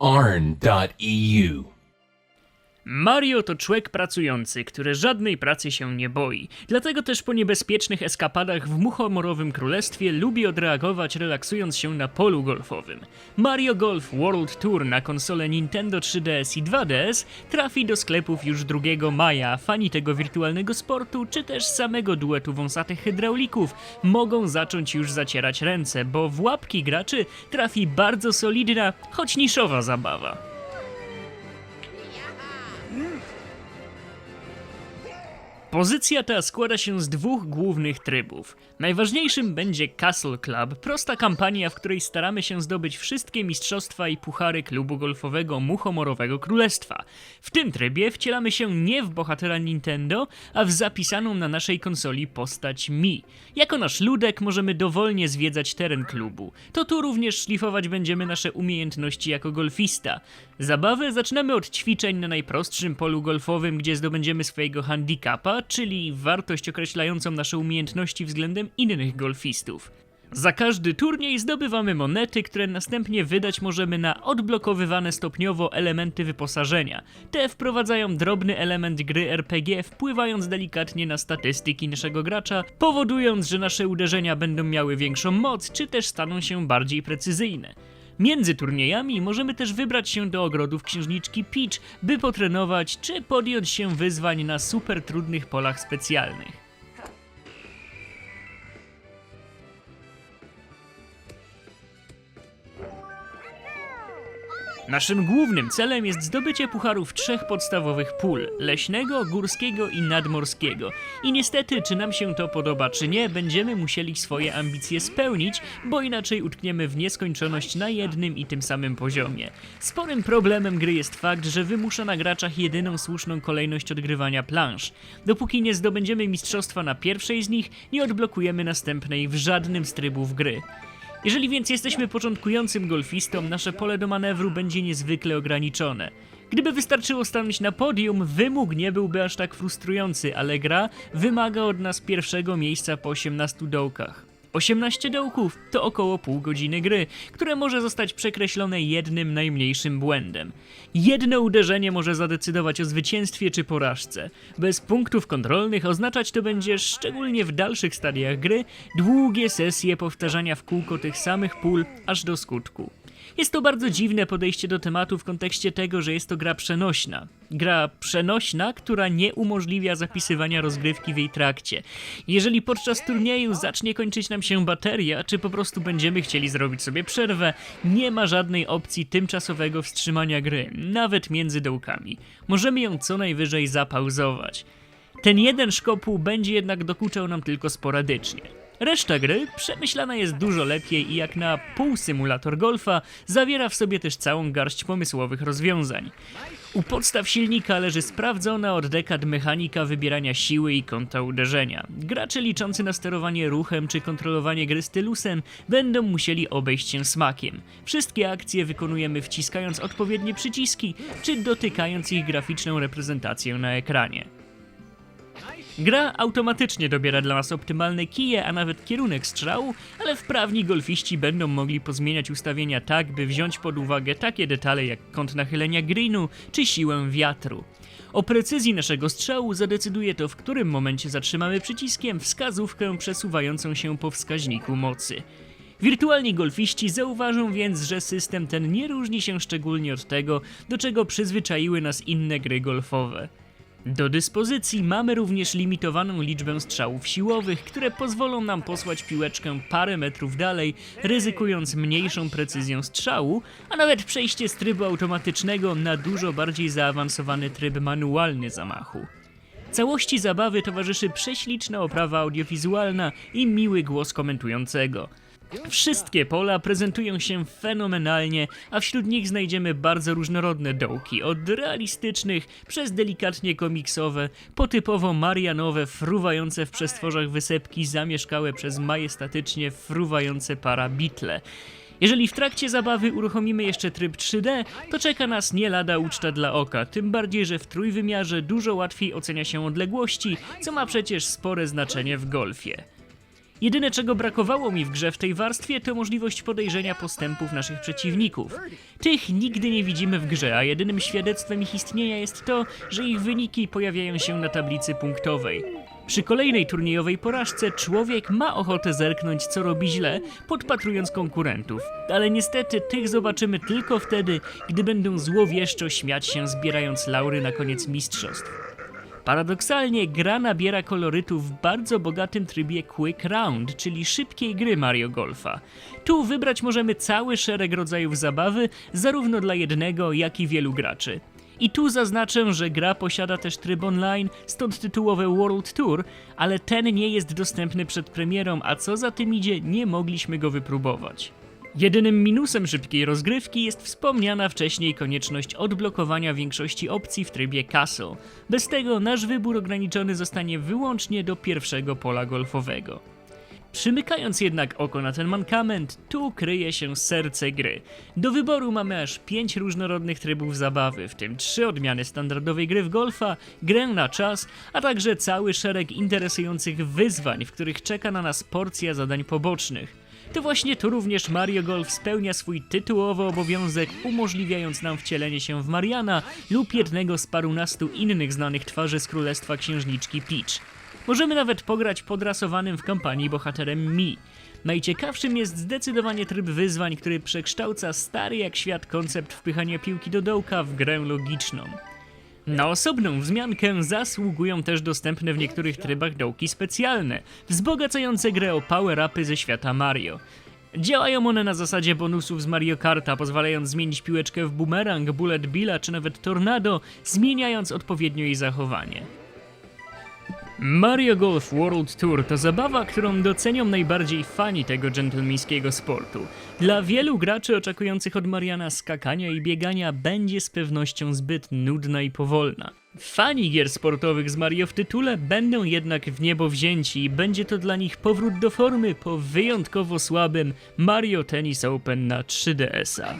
arn.eu. Mario to człowiek pracujący, który żadnej pracy się nie boi. Dlatego też po niebezpiecznych eskapadach w muchomorowym królestwie lubi odreagować relaksując się na polu golfowym. Mario Golf World Tour na konsolę Nintendo 3DS i 2DS trafi do sklepów już 2 maja. Fani tego wirtualnego sportu, czy też samego duetu wąsatych hydraulików mogą zacząć już zacierać ręce, bo w łapki graczy trafi bardzo solidna, choć niszowa zabawa. Pozycja ta składa się z dwóch głównych trybów. Najważniejszym będzie Castle Club, prosta kampania, w której staramy się zdobyć wszystkie mistrzostwa i puchary klubu golfowego Muchomorowego Królestwa. W tym trybie wcielamy się nie w bohatera Nintendo, a w zapisaną na naszej konsoli postać Mi. Jako nasz ludek możemy dowolnie zwiedzać teren klubu. To tu również szlifować będziemy nasze umiejętności jako golfista. Zabawę zaczynamy od ćwiczeń na najprostszym polu golfowym, gdzie zdobędziemy swojego handicapa, czyli wartość określającą nasze umiejętności względem innych golfistów. Za każdy turniej zdobywamy monety, które następnie wydać możemy na odblokowywane stopniowo elementy wyposażenia. Te wprowadzają drobny element gry RPG, wpływając delikatnie na statystyki naszego gracza, powodując, że nasze uderzenia będą miały większą moc, czy też staną się bardziej precyzyjne. Między turniejami możemy też wybrać się do ogrodów księżniczki Peach, by potrenować czy podjąć się wyzwań na super trudnych polach specjalnych. Naszym głównym celem jest zdobycie pucharów trzech podstawowych pól: leśnego, górskiego i nadmorskiego. I niestety, czy nam się to podoba, czy nie, będziemy musieli swoje ambicje spełnić, bo inaczej utkniemy w nieskończoność na jednym i tym samym poziomie. Sporym problemem gry jest fakt, że wymusza na graczach jedyną słuszną kolejność odgrywania plansz. Dopóki nie zdobędziemy mistrzostwa na pierwszej z nich, nie odblokujemy następnej w żadnym z trybów gry. Jeżeli więc jesteśmy początkującym golfistą, nasze pole do manewru będzie niezwykle ograniczone. Gdyby wystarczyło stanąć na podium, wymóg nie byłby aż tak frustrujący, ale gra wymaga od nas pierwszego miejsca po 18 dołkach. 18 dołków to około pół godziny gry, które może zostać przekreślone jednym najmniejszym błędem. Jedno uderzenie może zadecydować o zwycięstwie czy porażce. Bez punktów kontrolnych oznaczać to będzie, szczególnie w dalszych stadiach gry, długie sesje powtarzania w kółko tych samych pól aż do skutku. Jest to bardzo dziwne podejście do tematu w kontekście tego, że jest to gra przenośna. Gra przenośna, która nie umożliwia zapisywania rozgrywki w jej trakcie. Jeżeli podczas turnieju zacznie kończyć nam się bateria, czy po prostu będziemy chcieli zrobić sobie przerwę, nie ma żadnej opcji tymczasowego wstrzymania gry, nawet między dołkami. Możemy ją co najwyżej zapauzować. Ten jeden szkopuł będzie jednak dokuczał nam tylko sporadycznie. Reszta gry przemyślana jest dużo lepiej i jak na pół symulator golfa zawiera w sobie też całą garść pomysłowych rozwiązań. U podstaw silnika leży sprawdzona od dekad mechanika wybierania siły i kąta uderzenia. Gracze liczący na sterowanie ruchem czy kontrolowanie gry stylusem będą musieli obejść się smakiem. Wszystkie akcje wykonujemy wciskając odpowiednie przyciski czy dotykając ich graficzną reprezentację na ekranie. Gra automatycznie dobiera dla nas optymalne kije, a nawet kierunek strzału, ale wprawni golfiści będą mogli pozmieniać ustawienia tak, by wziąć pod uwagę takie detale jak kąt nachylenia greenu czy siłę wiatru. O precyzji naszego strzału zadecyduje to, w którym momencie zatrzymamy przyciskiem wskazówkę przesuwającą się po wskaźniku mocy. Wirtualni golfiści zauważą więc, że system ten nie różni się szczególnie od tego, do czego przyzwyczaiły nas inne gry golfowe. Do dyspozycji mamy również limitowaną liczbę strzałów siłowych, które pozwolą nam posłać piłeczkę parę metrów dalej, ryzykując mniejszą precyzją strzału, a nawet przejście z trybu automatycznego na dużo bardziej zaawansowany tryb manualny zamachu. Całości zabawy towarzyszy prześliczna oprawa audiowizualna i miły głos komentującego. Wszystkie pola prezentują się fenomenalnie, a wśród nich znajdziemy bardzo różnorodne dołki, od realistycznych przez delikatnie komiksowe, po typowo marianowe, fruwające w przestworzach wysepki zamieszkałe przez majestatycznie fruwające parabitle. Jeżeli w trakcie zabawy uruchomimy jeszcze tryb 3D, to czeka nas nie lada uczta dla oka, tym bardziej, że w trójwymiarze dużo łatwiej ocenia się odległości, co ma przecież spore znaczenie w golfie. Jedyne czego brakowało mi w grze w tej warstwie to możliwość podejrzenia postępów naszych przeciwników. Tych nigdy nie widzimy w grze, a jedynym świadectwem ich istnienia jest to, że ich wyniki pojawiają się na tablicy punktowej. Przy kolejnej turniejowej porażce człowiek ma ochotę zerknąć, co robi źle, podpatrując konkurentów, ale niestety tych zobaczymy tylko wtedy, gdy będą złowieszczo śmiać się, zbierając laury na koniec mistrzostw. Paradoksalnie gra nabiera kolorytu w bardzo bogatym trybie Quick Round, czyli szybkiej gry Mario Golfa. Tu wybrać możemy cały szereg rodzajów zabawy, zarówno dla jednego, jak i wielu graczy. I tu zaznaczę, że gra posiada też tryb online, stąd tytułowe World Tour, ale ten nie jest dostępny przed premierą, a co za tym idzie, nie mogliśmy go wypróbować. Jedynym minusem szybkiej rozgrywki jest wspomniana wcześniej konieczność odblokowania większości opcji w trybie Castle. Bez tego nasz wybór ograniczony zostanie wyłącznie do pierwszego pola golfowego. Przymykając jednak oko na ten mankament, tu kryje się serce gry. Do wyboru mamy aż 5 różnorodnych trybów zabawy, w tym 3 odmiany standardowej gry w golfa, grę na czas, a także cały szereg interesujących wyzwań, w których czeka na nas porcja zadań pobocznych. To właśnie tu również Mario Golf spełnia swój tytułowy obowiązek, umożliwiając nam wcielenie się w Mariana lub jednego z parunastu innych znanych twarzy z Królestwa Księżniczki Peach. Możemy nawet pograć podrasowanym w kampanii bohaterem Mi. Najciekawszym jest zdecydowanie tryb wyzwań, który przekształca stary jak świat koncept wpychania piłki do dołka w grę logiczną. Na osobną wzmiankę zasługują też dostępne w niektórych trybach dołki specjalne, wzbogacające grę o power-upy ze świata Mario. Działają one na zasadzie bonusów z Mario Karta, pozwalając zmienić piłeczkę w boomerang, bullet billa czy nawet tornado, zmieniając odpowiednio jej zachowanie. Mario Golf World Tour to zabawa, którą docenią najbardziej fani tego dżentelmeńskiego sportu. Dla wielu graczy oczekujących od Mariana skakania i biegania będzie z pewnością zbyt nudna i powolna. Fani gier sportowych z Mario w tytule będą jednak w niebo wzięci i będzie to dla nich powrót do formy po wyjątkowo słabym Mario Tennis Open na 3DS-a.